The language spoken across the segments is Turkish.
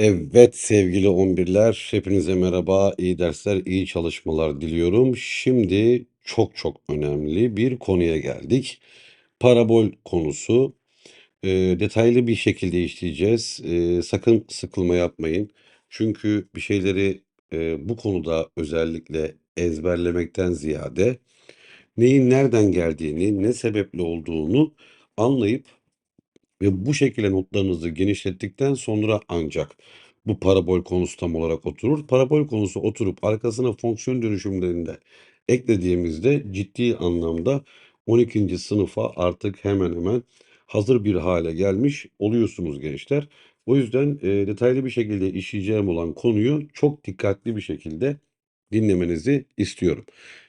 Evet sevgili 11'ler, hepinize merhaba, iyi dersler, iyi çalışmalar diliyorum. Şimdi çok çok önemli bir konuya geldik. Parabol konusu. Eee, detaylı bir şekilde işleyeceğiz. Eee, sakın sıkılma yapmayın. Çünkü bir şeyleri eee, bu konuda özellikle ezberlemekten ziyade neyin nereden geldiğini, ne sebeple olduğunu anlayıp ve bu şekilde notlarınızı genişlettikten sonra ancak bu parabol konusu tam olarak oturur. Parabol konusu oturup arkasına fonksiyon dönüşümlerinde eklediğimizde ciddi anlamda 12. sınıfa artık hemen hemen hazır bir hale gelmiş oluyorsunuz gençler. O yüzden e, detaylı bir şekilde işleyeceğim olan konuyu çok dikkatli bir şekilde dinlemenizi istiyorum.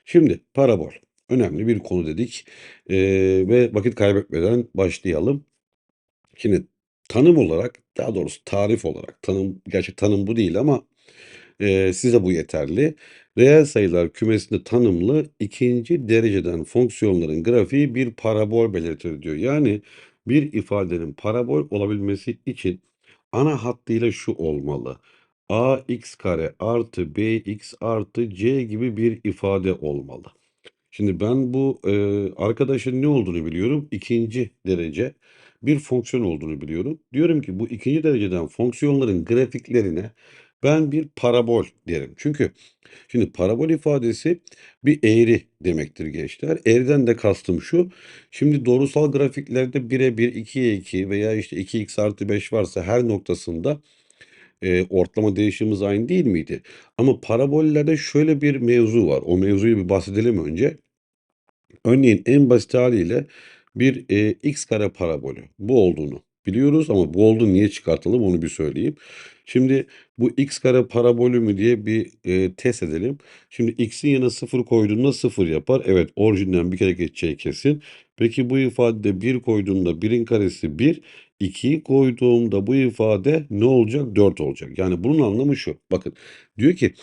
Şimdi parabol önemli bir konu dedik E, ve vakit kaybetmeden başlayalım. Şimdi tanım olarak, daha doğrusu tarif olarak, tanım, gerçi tanım bu değil ama eee, size bu yeterli. Reel sayılar kümesinde tanımlı ikinci dereceden fonksiyonların grafiği bir parabol belirtir diyor. Yani bir ifadenin parabol olabilmesi için ana hattıyla şu olmalı. ax kare artı bx artı c gibi bir ifade olmalı. Şimdi ben bu, eee, arkadaşın ne olduğunu biliyorum. 2'nci derece bir fonksiyon olduğunu biliyorum. Diyorum ki bu ikinci dereceden fonksiyonların grafiklerine ben bir parabol derim. Çünkü şimdi parabol ifadesi bir eğri demektir gençler. Eğriden de kastım şu. Şimdi doğrusal grafiklerde 1'e 1, 2'ye 2 veya işte 2x artı 5 varsa her noktasında eee, ortalama değişimimiz aynı değil miydi? Ama parabollerde şöyle bir mevzu var. O mevzuyu bir bahsedelim önce. Örneğin en basit haliyle bir, eee, x kare parabolü bu olduğunu biliyoruz ama bu olduğunu niye çıkartalım onu bir söyleyeyim. Şimdi bu x kare parabolü mü diye bir, eee, test edelim. Şimdi x'in yanına 0 koyduğunda 0 yapar. Evet, orijinden bir kere geçeceği kesin. Peki bu ifadede 1 koyduğumda 1'in karesi 1, 2'yi koyduğumda bu ifade ne olacak? 4 olacak. Yani bunun anlamı şu. Bakın diyor ki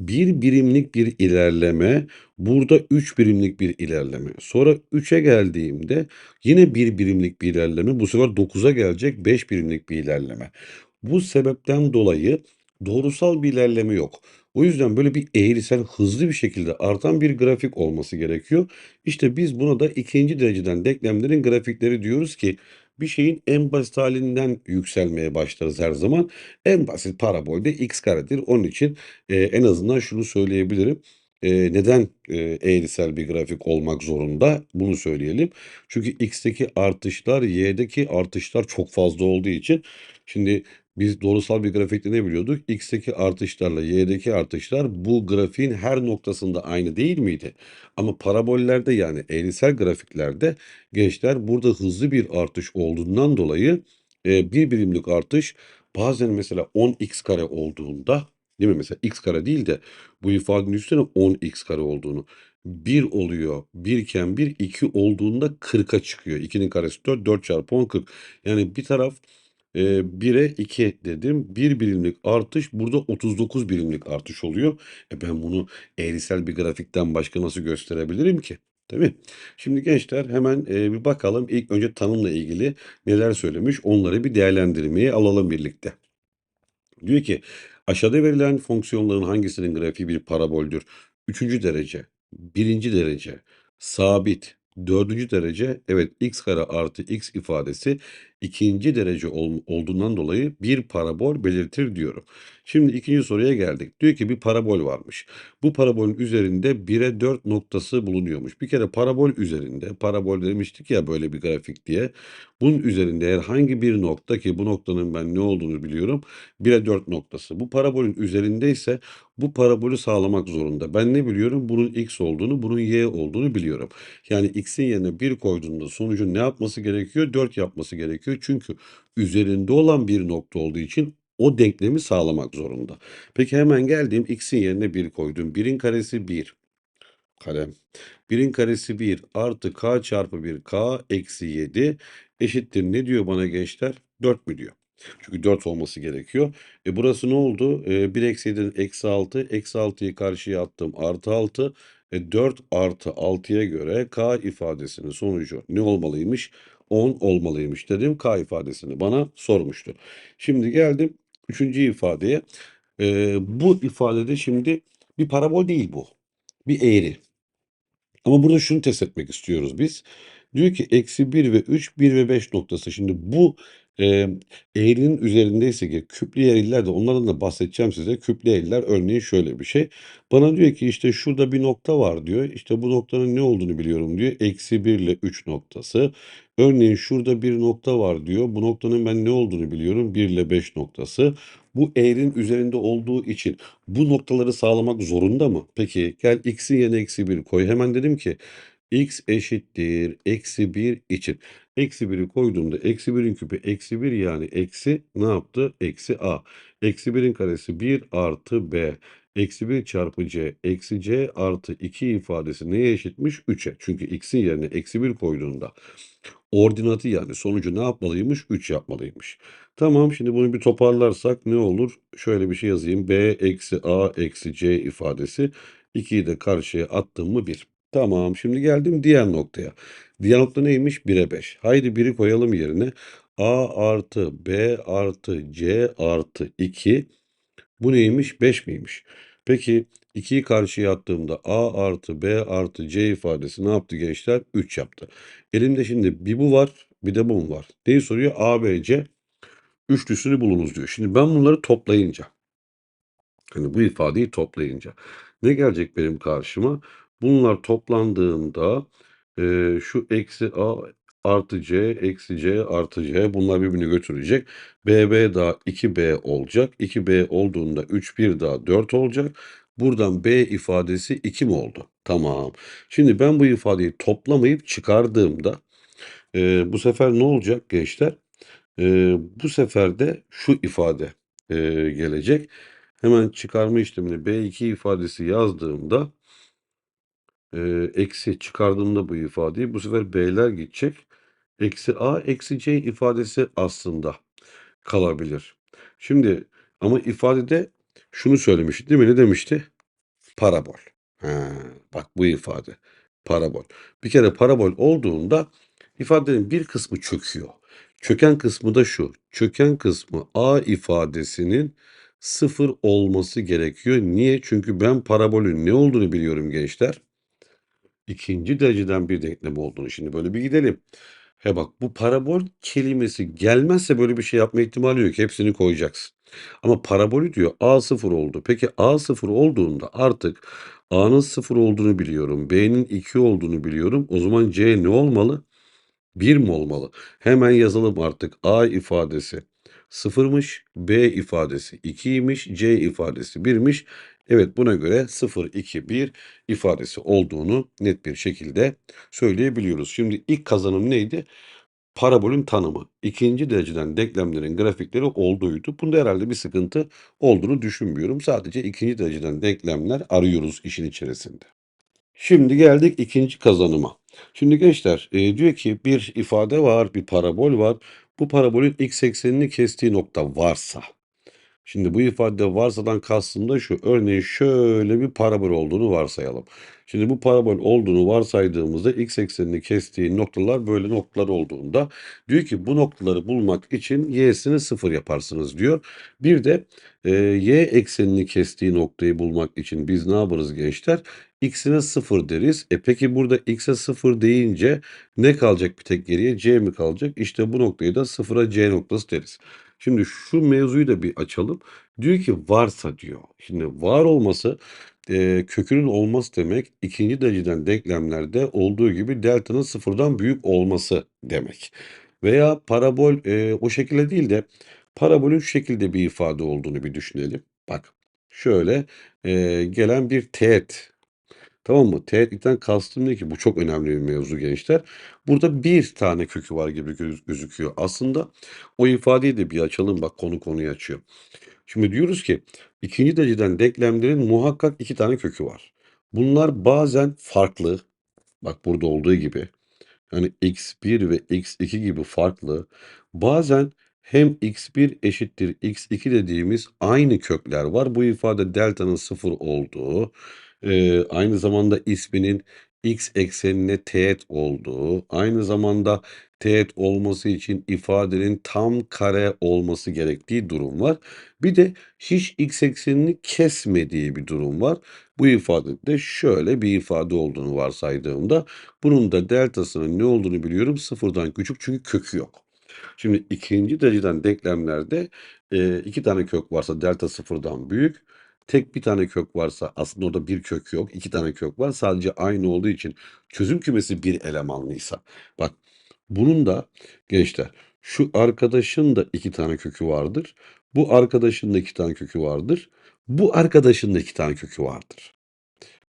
1 birimlik bir ilerleme Burada 3 birimlik bir ilerleme. Sonra 3'e geldiğimde yine 1 birimlik bir ilerleme. Bu sefer 9'a gelecek 5 birimlik bir ilerleme. Bu sebepten dolayı doğrusal bir ilerleme yok. O yüzden böyle bir eğrisel hızlı bir şekilde artan bir grafik olması gerekiyor. İşte biz buna da ikinci dereceden denklemlerin grafikleri diyoruz ki bir şeyin en basit halinden yükselmeye başlarız her zaman. En basit parabolde x karedir. Onun için e, en azından şunu söyleyebilirim. Eee, neden, eee, eğrisel bir grafik olmak zorunda? Bunu söyleyelim. Çünkü x'teki artışlar y'deki artışlar çok fazla olduğu için şimdi biz doğrusal bir grafikte ne biliyorduk? X'teki artışlarla y'deki artışlar bu grafiğin her noktasında aynı değil miydi? Ama parabollerde yani eğrisel grafiklerde gençler burada hızlı bir artış olduğundan dolayı eee, bir birimlik artış bazen mesela 10x kare olduğunda değil mi? Mesela x kare değil de bu ifadenin üstüne 10x kare olduğunu. 1 oluyor. 1 iken 1, 2 olduğunda 40'a çıkıyor. 2'nin karesi 4, 4 çarpı 10 40. Yani bir taraf e, 1'e 2 dedim. 1 birimlik artış burada 39 birimlik artış oluyor. E ben bunu eğrisel bir grafikten başka nasıl gösterebilirim ki? Değil mi? Şimdi gençler hemen e, bir bakalım. İlk önce tanımla ilgili neler söylemiş onları bir değerlendirmeye alalım birlikte. Diyor ki aşağıda verilen fonksiyonların hangisinin grafiği bir paraboldür? Üçüncü derece, birinci derece, sabit, dördüncü derece evet x kare artı x ifadesi ikinci derece ol- olduğundan dolayı bir parabol belirtir diyorum. Şimdi ikinci soruya geldik. Diyor ki bir parabol varmış. Bu parabolün üzerinde 1'e 4 noktası bulunuyormuş. Bir kere parabol üzerinde, parabol demiştik ya böyle bir grafik diye. Bunun üzerinde herhangi bir nokta ki bu noktanın ben ne olduğunu biliyorum. 1'e 4 noktası. Bu parabolün üzerindeyse bu parabolü sağlamak zorunda. Ben ne biliyorum? Bunun x olduğunu, bunun y olduğunu biliyorum. Yani x'in yerine 1 koyduğunda sonucun ne yapması gerekiyor? 4 yapması gerekiyor. Çünkü üzerinde olan bir nokta olduğu için o denklemi sağlamak zorunda. Peki hemen geldim x'in yerine 1 koydum. 1'in karesi 1. Kalem. 1'in karesi 1 artı k çarpı 1 k eksi 7 eşittir. Ne diyor bana gençler? 4 mü diyor? Çünkü 4 olması gerekiyor. E burası ne oldu? E, 1 eksi 7'den eksi 6. Eksi 6'yı karşıya attım. Artı 6. E, 4 artı 6'ya göre k ifadesinin sonucu ne olmalıymış? 10 olmalıymış dedim. K ifadesini bana sormuştu. Şimdi geldim Üçüncü ifadeye. Eee, bu ifadede şimdi bir parabol değil bu. Bir eğri. Ama burada şunu test etmek istiyoruz biz. Diyor ki eksi 1 ve 3, 1 ve 5 noktası. Şimdi bu eee, eğrinin üzerindeyse ki küplü eğriler de onlardan da bahsedeceğim size. Küplü eğriler örneğin şöyle bir şey. Bana diyor ki işte şurada bir nokta var diyor. İşte bu noktanın ne olduğunu biliyorum diyor. Eksi 1 ile 3 noktası. Örneğin şurada bir nokta var diyor. Bu noktanın ben ne olduğunu biliyorum. 1 ile 5 noktası. Bu eğrinin üzerinde olduğu için bu noktaları sağlamak zorunda mı? Peki gel x'in yerine eksi 1 koy. Hemen dedim ki x eşittir eksi 1 için. Eksi 1'i koyduğumda eksi 1'in küpü eksi 1 yani eksi ne yaptı? Eksi a. Eksi 1'in karesi 1 artı b. Eksi 1 çarpı c eksi c artı 2 ifadesi neye eşitmiş? 3'e. Çünkü x'in yerine eksi 1 koyduğunda ordinatı yani sonucu ne yapmalıymış? 3 yapmalıymış. Tamam şimdi bunu bir toparlarsak ne olur? Şöyle bir şey yazayım. b eksi a eksi c ifadesi. 2'yi de karşıya attım mı 1. Tamam şimdi geldim diğer noktaya. Diğer nokta neymiş? 1'e 5. Haydi 1'i koyalım yerine. a artı b artı c artı 2. Bu neymiş? 5 miymiş? Peki 2'yi karşıya attığımda a artı b artı c ifadesi ne yaptı gençler? 3 yaptı. Elimde şimdi bir bu var bir de bu var? Neyi soruyor? a, b, c üçlüsünü bulunuz diyor. Şimdi ben bunları toplayınca hani bu ifadeyi toplayınca ne gelecek benim karşıma? Bunlar toplandığında e, şu eksi a artı c eksi c artı c bunlar birbirini götürecek. bb daha 2b olacak. 2b olduğunda 3 1 daha 4 olacak. Buradan b ifadesi 2 mi oldu? Tamam. Şimdi ben bu ifadeyi toplamayıp çıkardığımda e, bu sefer ne olacak gençler? E, bu sefer de şu ifade e, gelecek. Hemen çıkarma işlemini b2 ifadesi yazdığımda e, eksi çıkardığımda bu ifadeyi bu sefer b'ler gidecek. Eksi a eksi c ifadesi aslında kalabilir. Şimdi ama ifadede şunu söylemişti değil mi? Ne demişti? Parabol. Ha, bak bu ifade. Parabol. Bir kere parabol olduğunda ifadenin bir kısmı çöküyor. Çöken kısmı da şu. Çöken kısmı a ifadesinin sıfır olması gerekiyor. Niye? Çünkü ben parabolün ne olduğunu biliyorum gençler. İkinci dereceden bir denklem olduğunu. Şimdi böyle bir gidelim. He bak bu parabol kelimesi gelmezse böyle bir şey yapma ihtimali yok. Hepsini koyacaksın. Ama parabolü diyor a sıfır oldu. Peki a sıfır olduğunda artık a'nın sıfır olduğunu biliyorum. b'nin 2 olduğunu biliyorum. O zaman c ne olmalı? 1 mi olmalı? Hemen yazalım artık a ifadesi sıfırmış, b ifadesi 2'ymiş, c ifadesi 1'miş. Evet buna göre 0, 2, 1 ifadesi olduğunu net bir şekilde söyleyebiliyoruz. Şimdi ilk kazanım neydi? Parabolün tanımı. İkinci dereceden denklemlerin grafikleri olduğuydu. Bunda herhalde bir sıkıntı olduğunu düşünmüyorum. Sadece ikinci dereceden denklemler arıyoruz işin içerisinde. Şimdi geldik ikinci kazanıma. Şimdi gençler e, diyor ki bir ifade var, bir parabol var. Bu parabolün x eksenini kestiği nokta varsa. Şimdi bu ifade varsadan kastım da şu. Örneğin şöyle bir parabol olduğunu varsayalım. Şimdi bu parabol olduğunu varsaydığımızda x eksenini kestiği noktalar böyle noktalar olduğunda diyor ki bu noktaları bulmak için y'sini sıfır yaparsınız diyor. Bir de e, y eksenini kestiği noktayı bulmak için biz ne yaparız gençler? x'ine sıfır deriz. E peki burada x'e sıfır deyince ne kalacak bir tek geriye? c mi kalacak? İşte bu noktayı da sıfıra c noktası deriz. Şimdi şu mevzuyu da bir açalım. Diyor ki varsa diyor. Şimdi var olması e, kökünün olması demek ikinci dereceden denklemlerde olduğu gibi delta'nın sıfırdan büyük olması demek. Veya parabol e, o şekilde değil de parabolün şu şekilde bir ifade olduğunu bir düşünelim. Bak şöyle e, gelen bir teğet Tamam mı? Teğetlikten kastım ne ki? Bu çok önemli bir mevzu gençler. Burada bir tane kökü var gibi göz- gözüküyor. Aslında o ifadeyi de bir açalım. Bak konu konuyu açıyor. Şimdi diyoruz ki ikinci dereceden denklemlerin muhakkak iki tane kökü var. Bunlar bazen farklı. Bak burada olduğu gibi. Yani x1 ve x2 gibi farklı. Bazen hem x1 eşittir x2 dediğimiz aynı kökler var. Bu ifade delta'nın sıfır olduğu. Eee, aynı zamanda isminin x eksenine teğet olduğu, aynı zamanda teğet olması için ifadenin tam kare olması gerektiği durum var. Bir de hiç x eksenini kesmediği bir durum var. Bu ifadede şöyle bir ifade olduğunu varsaydığımda bunun da deltasının ne olduğunu biliyorum. Sıfırdan küçük çünkü kökü yok. Şimdi ikinci dereceden denklemlerde e, iki tane kök varsa delta sıfırdan büyük. Tek bir tane kök varsa aslında orada bir kök yok. iki tane kök var. Sadece aynı olduğu için çözüm kümesi bir elemanlıysa. Bak bunun da gençler şu arkadaşın da iki tane kökü vardır. Bu arkadaşın da iki tane kökü vardır. Bu arkadaşın da iki tane kökü vardır.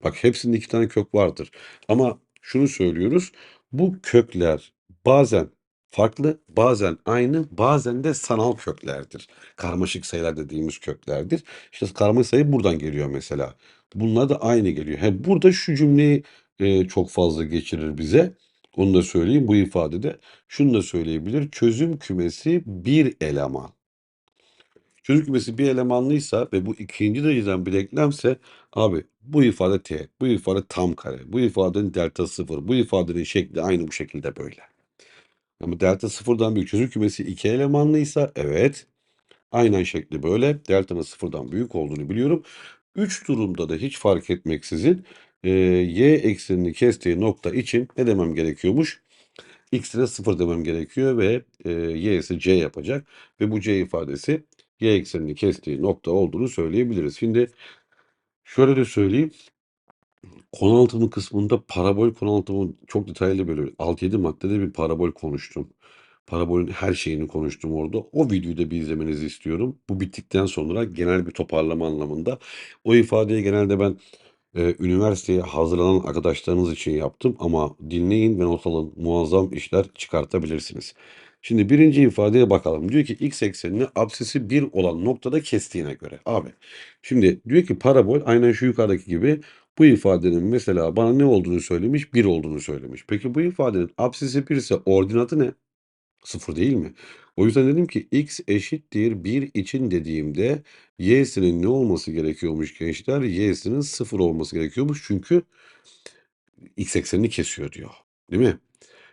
Bak hepsinde iki tane kök vardır. Ama şunu söylüyoruz. Bu kökler bazen farklı, bazen aynı, bazen de sanal köklerdir. Karmaşık sayılar dediğimiz köklerdir. İşte karmaşık sayı buradan geliyor mesela. Bunlar da aynı geliyor. He, burada şu cümleyi e, çok fazla geçirir bize. Onu da söyleyeyim bu ifadede. Şunu da söyleyebilir. Çözüm kümesi bir eleman. Çözüm kümesi bir elemanlıysa ve bu ikinci dereceden bir denklemse abi bu ifade teğet, bu ifade tam kare, bu ifadenin delta sıfır, bu ifadenin şekli aynı bu şekilde böyle. Ama delta sıfırdan büyük çözüm kümesi iki elemanlıysa evet aynen şekli böyle. Delta'nın sıfırdan büyük olduğunu biliyorum. Üç durumda da hiç fark etmeksizin e, y eksenini kestiği nokta için ne demem gerekiyormuş? X'ine 0 demem gerekiyor ve e, y'si c yapacak. Ve bu c ifadesi y eksenini kestiği nokta olduğunu söyleyebiliriz. Şimdi şöyle de söyleyeyim. Konu kısmında parabol konu çok detaylı böyle 6-7 maddede bir parabol konuştum. Parabolün her şeyini konuştum orada. O videoyu da bir izlemenizi istiyorum. Bu bittikten sonra genel bir toparlama anlamında. O ifadeyi genelde ben e, üniversiteye hazırlanan arkadaşlarınız için yaptım ama dinleyin ve not alın. Muazzam işler çıkartabilirsiniz. Şimdi birinci ifadeye bakalım. Diyor ki x eksenini absisi 1 olan noktada kestiğine göre. Abi şimdi diyor ki parabol aynen şu yukarıdaki gibi bu ifadenin mesela bana ne olduğunu söylemiş? 1 olduğunu söylemiş. Peki bu ifadenin absisi 1 ise ordinatı ne? 0 değil mi? O yüzden dedim ki x eşittir 1 için dediğimde y'sinin ne olması gerekiyormuş gençler? y'sinin 0 olması gerekiyormuş. Çünkü x eksenini kesiyor diyor. Değil mi?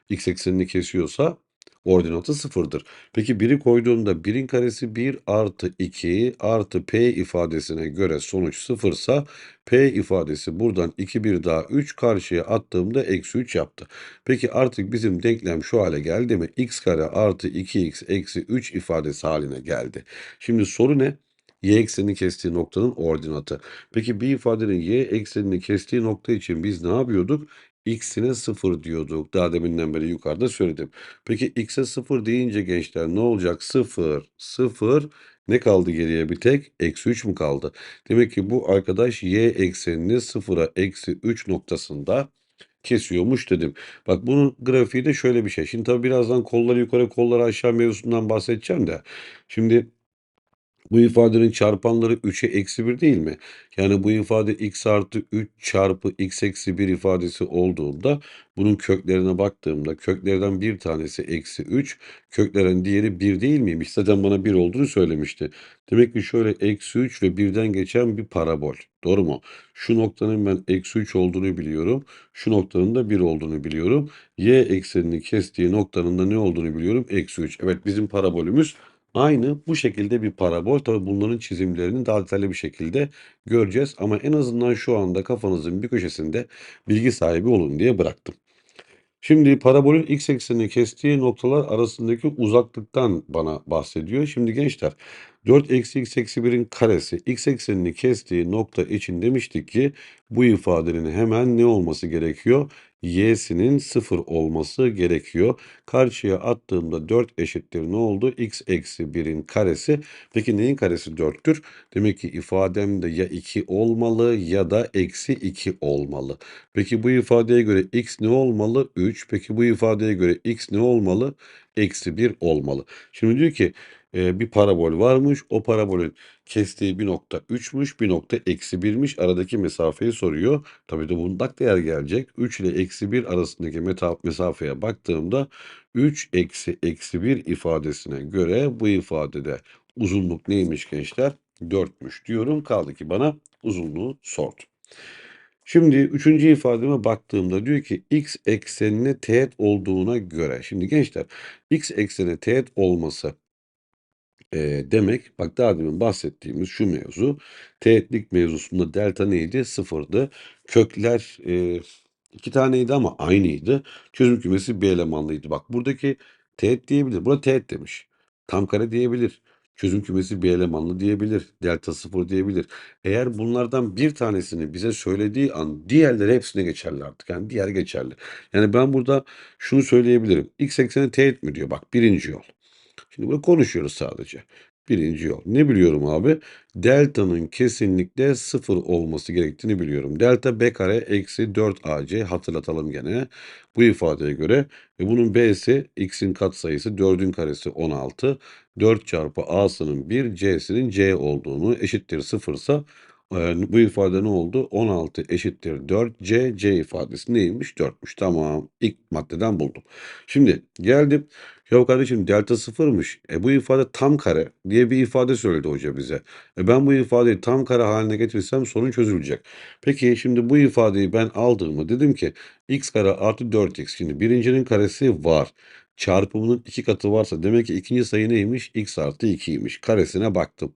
X eksenini kesiyorsa ordinatı sıfırdır. Peki 1'i koyduğumda 1'in karesi 1 artı 2 artı p ifadesine göre sonuç sıfırsa p ifadesi buradan 2 1 daha 3 karşıya attığımda eksi 3 yaptı. Peki artık bizim denklem şu hale geldi mi? x kare artı 2x eksi 3 ifadesi haline geldi. Şimdi soru ne? y eksenini kestiği noktanın ordinatı. Peki bir ifadenin y eksenini kestiği nokta için biz ne yapıyorduk? X'ine 0 diyorduk. Daha deminden beri yukarıda söyledim. Peki x'e 0 deyince gençler ne olacak? 0, 0 ne kaldı geriye bir tek? Eksi 3 mü kaldı? Demek ki bu arkadaş y eksenini 0'a eksi 3 noktasında kesiyormuş dedim. Bak bunun grafiği de şöyle bir şey. Şimdi tabii birazdan kolları yukarı kolları aşağı mevzusundan bahsedeceğim de. Şimdi bu ifadenin çarpanları 3'e eksi 1 değil mi? Yani bu ifade x artı 3 çarpı x eksi 1 ifadesi olduğunda bunun köklerine baktığımda köklerden bir tanesi eksi 3, köklerin diğeri 1 değil miymiş? Zaten bana 1 olduğunu söylemişti. Demek ki şöyle eksi 3 ve 1'den geçen bir parabol. Doğru mu? Şu noktanın ben eksi 3 olduğunu biliyorum. Şu noktanın da 1 olduğunu biliyorum. Y eksenini kestiği noktanın da ne olduğunu biliyorum? Eksi 3. Evet bizim parabolümüz Aynı bu şekilde bir parabol. Tabii bunların çizimlerini daha detaylı bir şekilde göreceğiz. Ama en azından şu anda kafanızın bir köşesinde bilgi sahibi olun diye bıraktım. Şimdi parabolün x eksenini kestiği noktalar arasındaki uzaklıktan bana bahsediyor. Şimdi gençler 4 eksi x eksi 1'in karesi x eksenini kestiği nokta için demiştik ki bu ifadenin hemen ne olması gerekiyor? y'sinin 0 olması gerekiyor. Karşıya attığımda 4 eşittir ne oldu? x eksi 1'in karesi. Peki neyin karesi 4'tür? Demek ki ifademde ya 2 olmalı ya da eksi 2 olmalı. Peki bu ifadeye göre x ne olmalı? 3. Peki bu ifadeye göre x ne olmalı? Eksi 1 olmalı. Şimdi diyor ki e, bir parabol varmış. O parabolün kestiği bir nokta 3'müş, bir nokta eksi 1'miş. Aradaki mesafeyi soruyor. Tabii de bundak değer gelecek. 3 ile eksi 1 arasındaki mesafeye baktığımda 3 eksi eksi 1 ifadesine göre bu ifadede uzunluk neymiş gençler? 4'müş diyorum. Kaldı ki bana uzunluğu sordu. Şimdi üçüncü ifademe baktığımda diyor ki x eksenine teğet olduğuna göre. Şimdi gençler x eksenine teğet olması Eee, demek bak daha demin bahsettiğimiz şu mevzu teğetlik mevzusunda delta neydi? Sıfırdı. Kökler eee, iki taneydi ama aynıydı. Çözüm kümesi bir elemanlıydı. Bak buradaki teğet diyebilir. Burada teğet demiş. Tam kare diyebilir. Çözüm kümesi bir elemanlı diyebilir. Delta sıfır diyebilir. Eğer bunlardan bir tanesini bize söylediği an diğerleri hepsine geçerli artık. Yani diğer geçerli. Yani ben burada şunu söyleyebilirim. X ekseni teğet mi diyor? Bak birinci yol. Şimdi burada konuşuyoruz sadece. Birinci yol. Ne biliyorum abi? Delta'nın kesinlikle sıfır olması gerektiğini biliyorum. Delta b kare eksi 4ac hatırlatalım gene. Bu ifadeye göre ve bunun b'si x'in katsayısı 4'ün karesi 16. 4 çarpı a'sının 1 c'sinin c olduğunu eşittir sıfırsa e, bu ifade ne oldu? 16 eşittir 4 c ifadesi neymiş? 4'müş. Tamam. İlk maddeden buldum. Şimdi geldim. Ya kardeşim delta sıfırmış. E bu ifade tam kare diye bir ifade söyledi hoca bize. E ben bu ifadeyi tam kare haline getirirsem sorun çözülecek. Peki şimdi bu ifadeyi ben aldığımı dedim ki x kare artı 4x. Şimdi birincinin karesi var. Çarpımının iki katı varsa demek ki ikinci sayı neymiş? x artı 2'ymiş. Karesine baktım.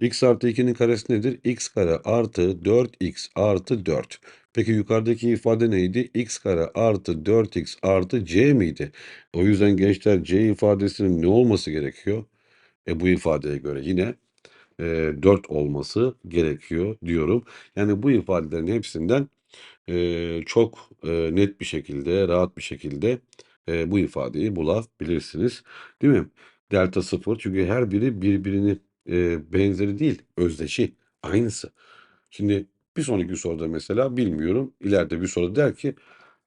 x artı 2'nin karesi nedir? x kare artı 4x artı 4. Peki yukarıdaki ifade neydi? x kare artı 4x artı c miydi? O yüzden gençler c ifadesinin ne olması gerekiyor? E bu ifadeye göre yine e, 4 olması gerekiyor diyorum. Yani bu ifadelerin hepsinden e, çok e, net bir şekilde, rahat bir şekilde e, bu ifadeyi bulabilirsiniz. Değil mi? Delta 0 çünkü her biri birbirini e, benzeri değil, özdeşi, aynısı. Şimdi bir sonraki soruda mesela bilmiyorum. İleride bir soru der ki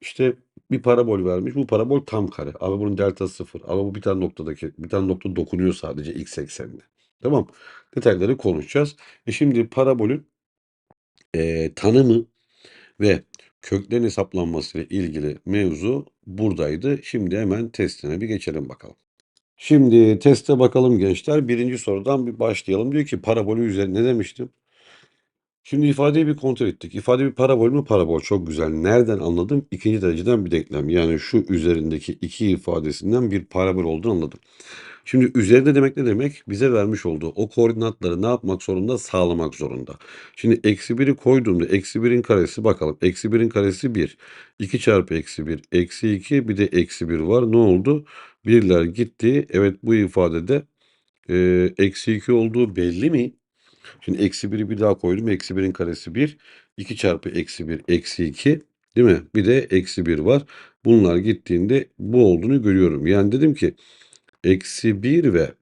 işte bir parabol vermiş. Bu parabol tam kare. Ama bunun delta sıfır. Ama bu bir tane noktadaki bir tane nokta dokunuyor sadece x eksenine. Tamam. Detayları konuşacağız. E şimdi parabolün e, tanımı ve köklerin hesaplanması ile ilgili mevzu buradaydı. Şimdi hemen testine bir geçelim bakalım. Şimdi teste bakalım gençler. Birinci sorudan bir başlayalım. Diyor ki parabolü üzerine ne demiştim? Şimdi ifadeyi bir kontrol ettik. İfade bir parabol mü? Parabol. Çok güzel. Nereden anladım? İkinci dereceden bir denklem. Yani şu üzerindeki iki ifadesinden bir parabol olduğunu anladım. Şimdi üzerinde demek ne demek? Bize vermiş olduğu o koordinatları ne yapmak zorunda? Sağlamak zorunda. Şimdi eksi 1'i koyduğumda eksi 1'in karesi bakalım. Eksi 1'in karesi 1. 2 çarpı eksi 1. Eksi 2 bir de eksi 1 var. Ne oldu? Birler gitti. Evet bu ifadede e, eksi 2 olduğu belli mi? Şimdi eksi 1'i bir daha koydum. Eksi 1'in karesi 1. 2 çarpı eksi 1 eksi 2. Değil mi? Bir de eksi 1 var. Bunlar gittiğinde bu olduğunu görüyorum. Yani dedim ki eksi 1 ve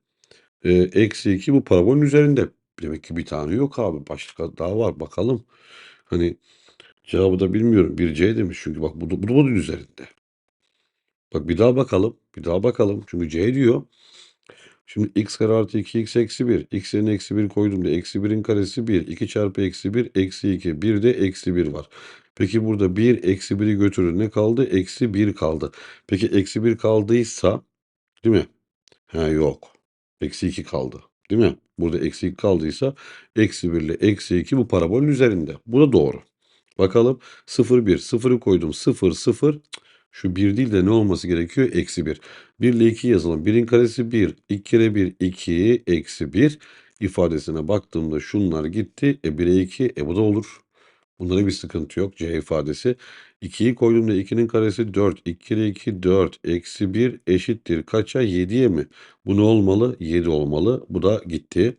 e, eksi 2 bu parabolün üzerinde. Demek ki bir tane yok abi. Başka daha var. Bakalım. Hani cevabı da bilmiyorum. Bir C demiş çünkü bak bu, bu, bunun üzerinde. Bak bir daha bakalım. Bir daha bakalım. Çünkü C diyor. Şimdi x kare artı 2x eksi 1. x yerine eksi 1 koyduğumda eksi 1'in karesi 1. 2 çarpı eksi 1 eksi 2. Bir de eksi 1 var. Peki burada 1 eksi 1'i götürür. Ne kaldı? Eksi 1 kaldı. Peki eksi 1 kaldıysa değil mi? Ha yok. Eksi 2 kaldı. Değil mi? Burada eksi 2 kaldıysa eksi 1 ile eksi 2 bu parabolün üzerinde. Bu da doğru. Bakalım 0 1. 0'ı koydum. 0 0. Şu 1 değil de ne olması gerekiyor? Eksi 1. 1 ile 2 yazalım. 1'in karesi 1. 2 kere 1 2 eksi 1 ifadesine baktığımda şunlar gitti. E 1'e 2 e bu da olur. Bunda bir sıkıntı yok. C ifadesi. 2'yi koyduğumda 2'nin karesi 4. 2 kere 2 4. Eksi 1 eşittir. Kaça? 7'ye mi? Bu ne olmalı? 7 olmalı. Bu da gitti.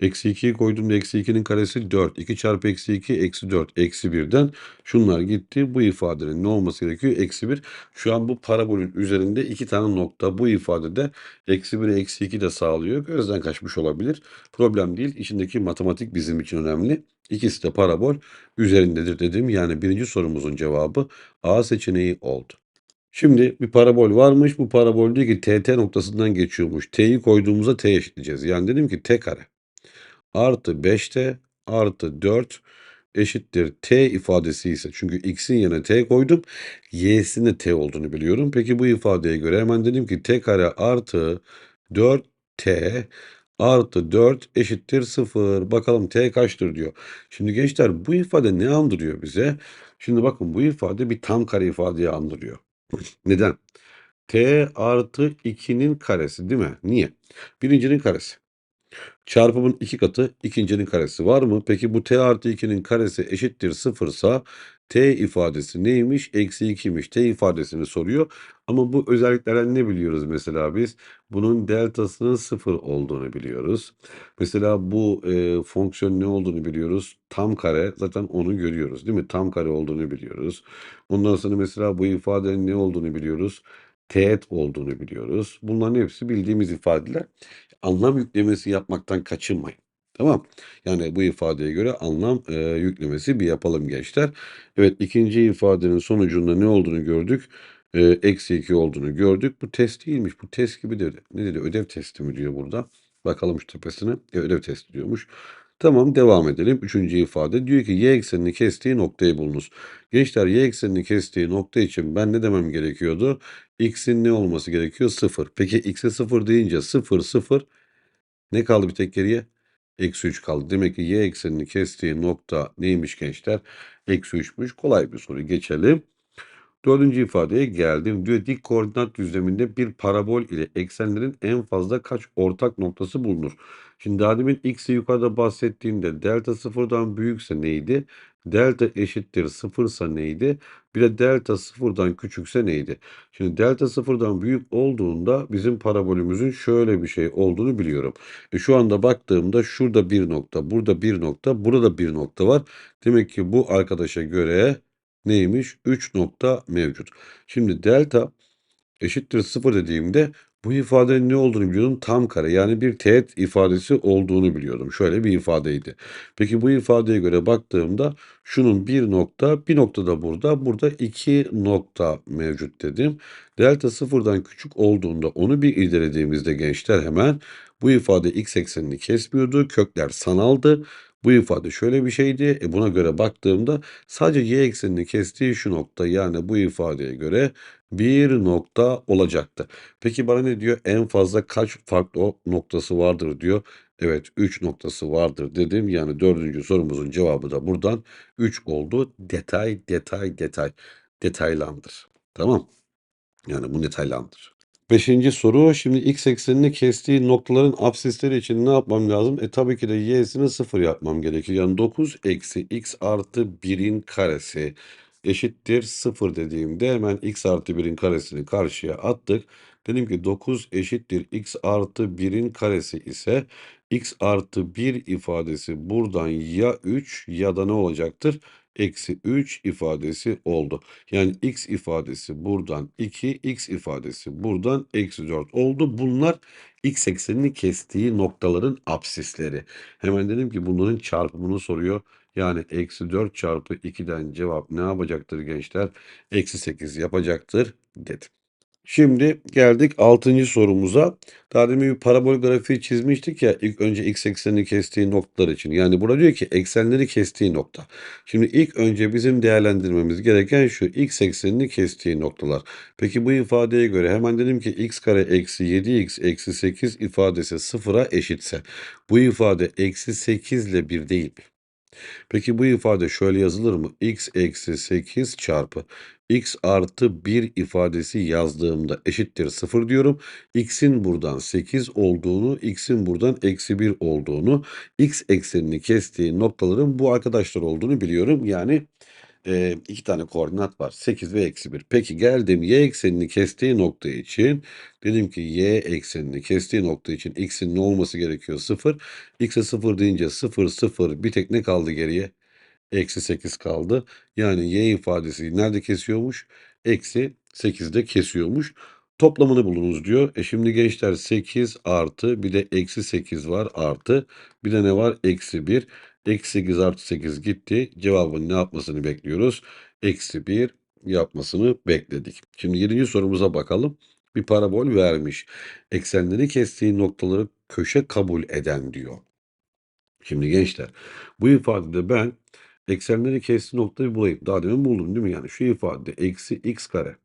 Eksi 2'yi koyduğumda eksi 2'nin karesi 4. 2 çarpı eksi 2 eksi 4. Eksi 1'den şunlar gitti. Bu ifadenin ne olması gerekiyor? Eksi 1. Şu an bu parabolün üzerinde iki tane nokta. Bu ifadede eksi 1 eksi 2 de sağlıyor. Gözden kaçmış olabilir. Problem değil. İçindeki matematik bizim için önemli. İkisi de parabol üzerindedir dedim. Yani birinci sorumuzun cevabı A seçeneği oldu. Şimdi bir parabol varmış. Bu parabol diyor ki TT noktasından geçiyormuş. T'yi koyduğumuzda T eşitleyeceğiz. Yani dedim ki T kare artı 5t artı 4 eşittir t ifadesi ise çünkü x'in yerine t koydum y'sinin de t olduğunu biliyorum. Peki bu ifadeye göre hemen dedim ki t kare artı 4t artı 4 eşittir 0. Bakalım t kaçtır diyor. Şimdi gençler bu ifade ne andırıyor bize? Şimdi bakın bu ifade bir tam kare ifadeyi andırıyor. Neden? t artı 2'nin karesi değil mi? Niye? Birincinin karesi. Çarpımın iki katı ikincinin karesi var mı? Peki bu t artı 2'nin karesi eşittir sıfırsa t ifadesi neymiş? Eksi 2'ymiş. T ifadesini soruyor. Ama bu özelliklerden ne biliyoruz mesela biz? Bunun deltasının sıfır olduğunu biliyoruz. Mesela bu e, fonksiyon ne olduğunu biliyoruz. Tam kare zaten onu görüyoruz değil mi? Tam kare olduğunu biliyoruz. Ondan sonra mesela bu ifadenin ne olduğunu biliyoruz. Teğet olduğunu biliyoruz. Bunların hepsi bildiğimiz ifadeler anlam yüklemesi yapmaktan kaçınmayın. Tamam. Yani bu ifadeye göre anlam e, yüklemesi bir yapalım gençler. Evet ikinci ifadenin sonucunda ne olduğunu gördük. E, eksi 2 olduğunu gördük. Bu test değilmiş. Bu test gibi de ne dedi? Ödev testi mi diyor burada. Bakalım şu tepesine. E, ödev testi diyormuş. Tamam devam edelim. Üçüncü ifade diyor ki y eksenini kestiği noktayı bulunuz. Gençler y eksenini kestiği nokta için ben ne demem gerekiyordu? x'in ne olması gerekiyor? 0. Peki x'e 0 deyince 0 0 ne kaldı bir tek geriye? Eksi 3 kaldı. Demek ki y eksenini kestiği nokta neymiş gençler? Eksi 3'müş. Kolay bir soru. Geçelim. Dördüncü ifadeye geldim. Diyor dik koordinat düzleminde bir parabol ile eksenlerin en fazla kaç ortak noktası bulunur? Şimdi daha demin x'i yukarıda bahsettiğimde delta sıfırdan büyükse neydi? Delta eşittir sıfırsa neydi? Bir de delta sıfırdan küçükse neydi? Şimdi delta sıfırdan büyük olduğunda bizim parabolümüzün şöyle bir şey olduğunu biliyorum. E şu anda baktığımda şurada bir nokta, burada bir nokta, burada bir nokta var. Demek ki bu arkadaşa göre neymiş? 3 nokta mevcut. Şimdi delta eşittir 0 dediğimde bu ifadenin ne olduğunu biliyordum. Tam kare yani bir teğet ifadesi olduğunu biliyordum. Şöyle bir ifadeydi. Peki bu ifadeye göre baktığımda şunun bir nokta, bir nokta da burada. Burada iki nokta mevcut dedim. Delta sıfırdan küçük olduğunda onu bir irdelediğimizde gençler hemen bu ifade x eksenini kesmiyordu. Kökler sanaldı. Bu ifade şöyle bir şeydi. E buna göre baktığımda sadece y eksenini kestiği şu nokta yani bu ifadeye göre bir nokta olacaktı. Peki bana ne diyor? En fazla kaç farklı noktası vardır diyor. Evet 3 noktası vardır dedim. Yani dördüncü sorumuzun cevabı da buradan 3 oldu. Detay, detay, detay. Detaylandır. Tamam. Yani bu detaylandır. Beşinci soru. Şimdi x eksenini kestiği noktaların absisleri için ne yapmam lazım? E tabii ki de y'sini sıfır yapmam gerekiyor. Yani 9 eksi x artı 1'in karesi eşittir 0 dediğimde hemen x artı 1'in karesini karşıya attık. Dedim ki 9 eşittir x artı 1'in karesi ise x artı 1 ifadesi buradan ya 3 ya da ne olacaktır? Eksi 3 ifadesi oldu. Yani x ifadesi buradan 2, x ifadesi buradan eksi 4 oldu. Bunlar x eksenini kestiği noktaların absisleri. Hemen dedim ki bunların çarpımını soruyor. Yani eksi 4 çarpı 2'den cevap ne yapacaktır gençler? Eksi 8 yapacaktır dedim. Şimdi geldik 6. sorumuza. Daha demin bir parabol grafiği çizmiştik ya ilk önce x eksenini kestiği noktalar için. Yani burada diyor ki eksenleri kestiği nokta. Şimdi ilk önce bizim değerlendirmemiz gereken şu x eksenini kestiği noktalar. Peki bu ifadeye göre hemen dedim ki x kare eksi 7x eksi 8 ifadesi sıfıra eşitse bu ifade eksi 8 ile 1 değil? Peki bu ifade şöyle yazılır mı? x eksi 8 çarpı x artı 1 ifadesi yazdığımda eşittir 0 diyorum. x'in buradan 8 olduğunu, x'in buradan eksi 1 olduğunu, x eksenini kestiği noktaların bu arkadaşlar olduğunu biliyorum. Yani e, iki tane koordinat var. 8 ve eksi 1. Peki geldim y eksenini kestiği nokta için dedim ki y eksenini kestiği nokta için x'in ne olması gerekiyor? 0. x'e 0 deyince 0 0 bir tek ne kaldı geriye? Eksi 8 kaldı. Yani y ifadesi nerede kesiyormuş? Eksi 8'de kesiyormuş. Toplamını bulunuz diyor. E şimdi gençler 8 artı bir de eksi 8 var artı bir de ne var? Eksi 1. Eksi 8 artı 8 gitti. Cevabın ne yapmasını bekliyoruz? Eksi 1 yapmasını bekledik. Şimdi 7. sorumuza bakalım. Bir parabol vermiş. Eksenleri kestiği noktaları köşe kabul eden diyor. Şimdi gençler bu ifadede ben eksenleri kestiği noktayı bulayım. Daha demin buldum değil mi? Yani şu ifade eksi x kare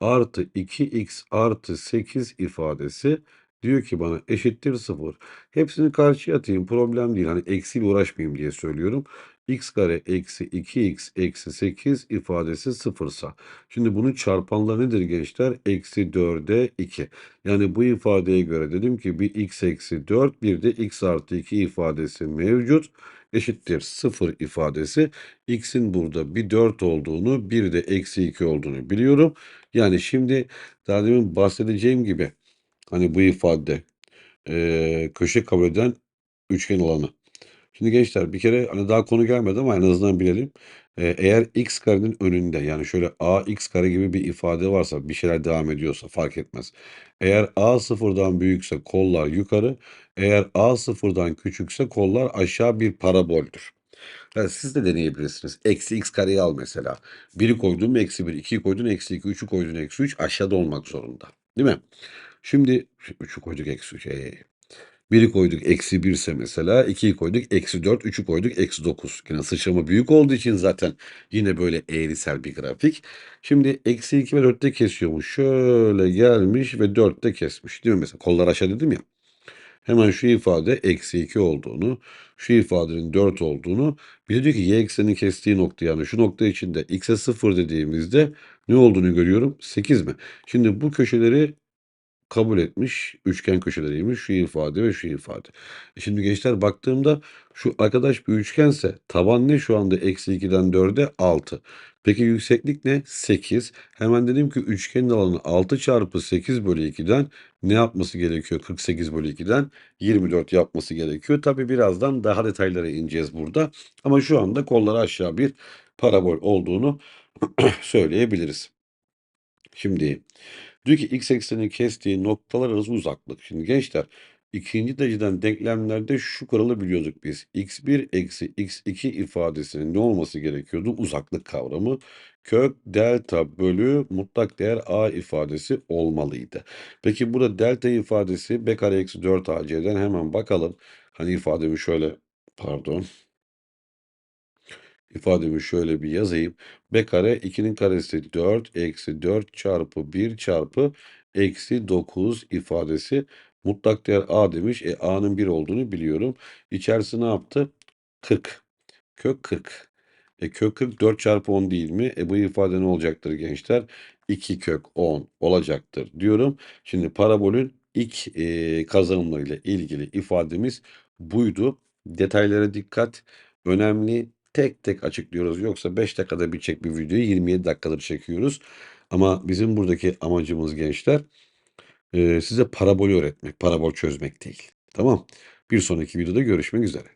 artı 2x artı 8 ifadesi Diyor ki bana eşittir 0. Hepsini karşıya atayım problem değil. Hani eksiyle uğraşmayayım diye söylüyorum. x kare eksi 2x eksi 8 ifadesi sıfırsa. Şimdi bunun çarpanları nedir gençler? Eksi 4'e 2. Yani bu ifadeye göre dedim ki bir x eksi 4 bir de x artı 2 ifadesi mevcut. Eşittir 0 ifadesi. x'in burada bir 4 olduğunu bir de eksi 2 olduğunu biliyorum. Yani şimdi daha demin bahsedeceğim gibi hani bu ifade eee, köşe kabul eden üçgen alanı. Şimdi gençler bir kere hani daha konu gelmedi ama en azından bilelim. Eee, eğer x karenin önünde yani şöyle ax kare gibi bir ifade varsa bir şeyler devam ediyorsa fark etmez. Eğer a sıfırdan büyükse kollar yukarı, eğer a sıfırdan küçükse kollar aşağı bir paraboldür. Yani siz de deneyebilirsiniz. Eksi x kareyi al mesela. 1'i koydun mu eksi 1, 2'yi koydun eksi 2, 3'ü koydun eksi 3 aşağıda olmak zorunda. Değil mi? Şimdi 3'ü koyduk eksi 3. Ee, 1'i koyduk eksi 1 ise mesela 2'yi koyduk eksi 4, 3'ü koyduk eksi 9. Yine sıçrama büyük olduğu için zaten yine böyle eğrisel bir grafik. Şimdi eksi 2 ve 4'te kesiyormuş. Şöyle gelmiş ve 4'te kesmiş. Değil mi mesela? Kollar aşağı dedim ya. Hemen şu ifade eksi 2 olduğunu, şu ifadenin 4 olduğunu, bir diyor ki y ekseninin kestiği nokta yani şu nokta içinde x'e 0 dediğimizde ne olduğunu görüyorum? 8 mi? Şimdi bu köşeleri kabul etmiş. Üçgen köşeleriymiş şu ifade ve şu ifade. E şimdi gençler baktığımda şu arkadaş bir üçgense taban ne şu anda? Eksi 2'den 4'e 6. Peki yükseklik ne? 8. Hemen dedim ki üçgenin alanı 6 çarpı 8 bölü 2'den ne yapması gerekiyor? 48 bölü 2'den 24 yapması gerekiyor. Tabi birazdan daha detaylara ineceğiz burada. Ama şu anda kolları aşağı bir parabol olduğunu söyleyebiliriz. Şimdi diyor ki x eksenini kestiği noktalar arası uzaklık. Şimdi gençler ikinci dereceden denklemlerde şu kuralı biliyorduk biz. x1 eksi x2 ifadesinin ne olması gerekiyordu? Uzaklık kavramı. Kök delta bölü mutlak değer a ifadesi olmalıydı. Peki burada delta ifadesi b kare eksi 4 ac'den hemen bakalım. Hani ifademi şöyle pardon. İfademi şöyle bir yazayım. B kare 2'nin karesi 4 eksi 4 çarpı 1 çarpı eksi 9 ifadesi mutlak değer a demiş. E a'nın 1 olduğunu biliyorum. İçerisi ne yaptı? 40. Kök 40. E kök 40 4 çarpı 10 değil mi? E bu ifade ne olacaktır gençler? 2 kök 10 olacaktır diyorum. Şimdi parabolün ilk e, kazanımlarıyla ilgili ifademiz buydu. Detaylara dikkat. Önemli tek tek açıklıyoruz. Yoksa 5 dakikada bitecek bir videoyu 27 dakikadır çekiyoruz. Ama bizim buradaki amacımız gençler size parabolü öğretmek, parabol çözmek değil. Tamam. Bir sonraki videoda görüşmek üzere.